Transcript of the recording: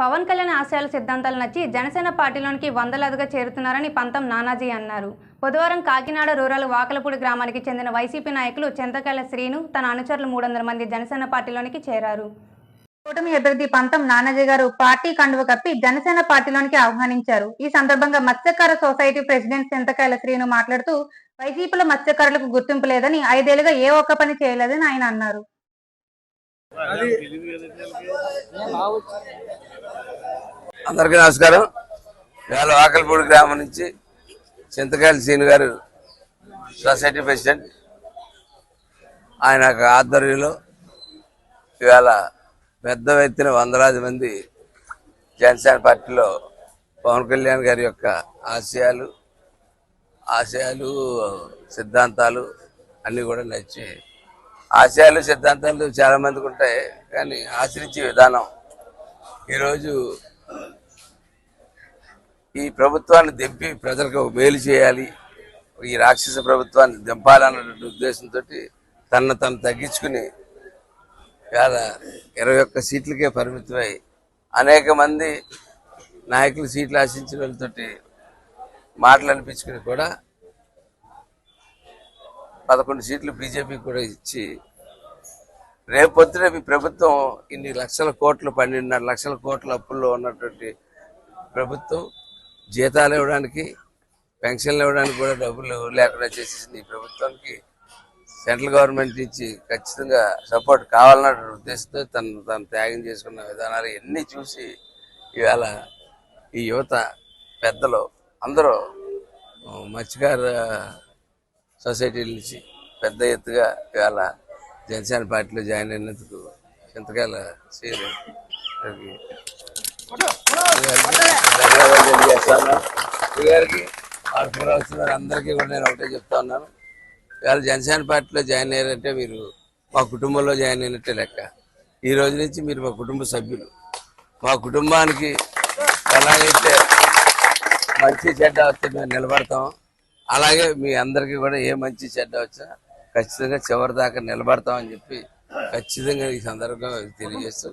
పవన్ కళ్యాణ్ ఆశయాల సిద్ధాంతాలు నచ్చి జనసేన పార్టీలోనికి వందలాదిగా చేరుతున్నారని పంతం నానాజీ అన్నారు. బుధవారం కాకినాడ రూరల్ వాకలపూడి గ్రామానికి చెందిన వైసీపీ నాయకులు చింతకాయల శ్రీను తన అనుచరులు మూడు వందల మంది జనసేన పార్టీలోనికి చేరారు. కూటమి అభ్యర్థి పంతం నానాజీ గారు పార్టీ కండువ కప్పి జనసేన పార్టీలోనికి ఆహ్వానించారు. ఈ సందర్భంగా మత్స్యకార సొసైటీ ప్రెసిడెంట్ చింతకాయల శ్రీను మాట్లాడుతూ వైసీపీలో మత్స్యకారులకు గుర్తింపు లేదని ఐదేళ్ళుగా ఏ ఒక్క పని చేయలేదని ఆయన అన్నారు. అందరికీ నమస్కారం. వేల వాకలపూడి గ్రామం నుంచి చింతకాయల సీని గారు సొసైటీ ప్రెసిడెంట్. ఆయన యొక్క ఆధ్వర్యంలో ఇవాళ పెద్ద ఎత్తున వందలాది మంది జనసేన పార్టీలో పవన్ కళ్యాణ్ గారి యొక్క ఆశయాలు ఆశయాలు సిద్ధాంతాలు అన్నీ కూడా నచ్చాయి ఆశయాలు సిద్ధాంతాలు చాలా మందికి ఉంటాయి కానీ ఆచరించే విధానం. ఈరోజు ఈ ప్రభుత్వాన్ని దింపి ప్రజలకు మేలు చేయాలి ఈ రాక్షస ప్రభుత్వాన్ని దింపాలన్నటువంటి ఉద్దేశంతో తనను తను తగ్గించుకుని ఇవాళ ఇరవై ఒక్క సీట్లకే పరిమితమై అనేక మంది నాయకులు సీట్లు ఆశించిన వాళ్ళతోటి మాటలు అనిపించుకుని కూడా పదకొండు సీట్లు బీజేపీకి కూడా ఇచ్చి రేపొద్దున మీ ప్రభుత్వం ఇన్ని లక్షల కోట్లు పన్నెండున్నర లక్షల కోట్ల అప్పుల్లో ఉన్నటువంటి ప్రభుత్వం జీతాలు ఇవ్వడానికి పెన్షన్లు ఇవ్వడానికి కూడా డబ్బులు లేకుండా చేసేసింది ఈ ప్రభుత్వానికి. సెంట్రల్ గవర్నమెంట్ నుంచి ఖచ్చితంగా సపోర్ట్ కావాలన్న ఉద్దేశంతో తను తను త్యాగం చేసుకున్న విధానాలు ఎన్ని చూసి ఇవాళ ఈ యువత పెద్దలు అందరూ ఆ, మత్స్యకార సొసైటీల నుంచి పెద్ద ఎత్తుగా ఇవాళ జనసేన పార్టీలో జాయిన్ అయినందుకు చింతకాయల శ్రీను గారికి ధన్యవాదాలు తెలియజేస్తాను. గారికి వాళ్ళకి రావాల్సిన అందరికీ కూడా నేను ఒకటే చెప్తా ఉన్నాను. ఇవాళ జనసేన పార్టీలో జాయిన్ అయ్యారంటే మీరు మా కుటుంబంలో జాయిన్ అయినట్టే లెక్క. ఈ రోజు నుంచి మీరు మా కుటుంబ సభ్యులు. మా కుటుంబానికి ఎలాగైతే మంచి చెడ్డ వస్తే మేము నిలబడతాం అలాగే మీ అందరికీ కూడా ఏ మంచి చెడ్డ వచ్చినా ఖచ్చితంగా చివరి దాకా నిలబడతాం అని చెప్పి ఖచ్చితంగా ఈ సందర్భంగా తెలియజేస్తూ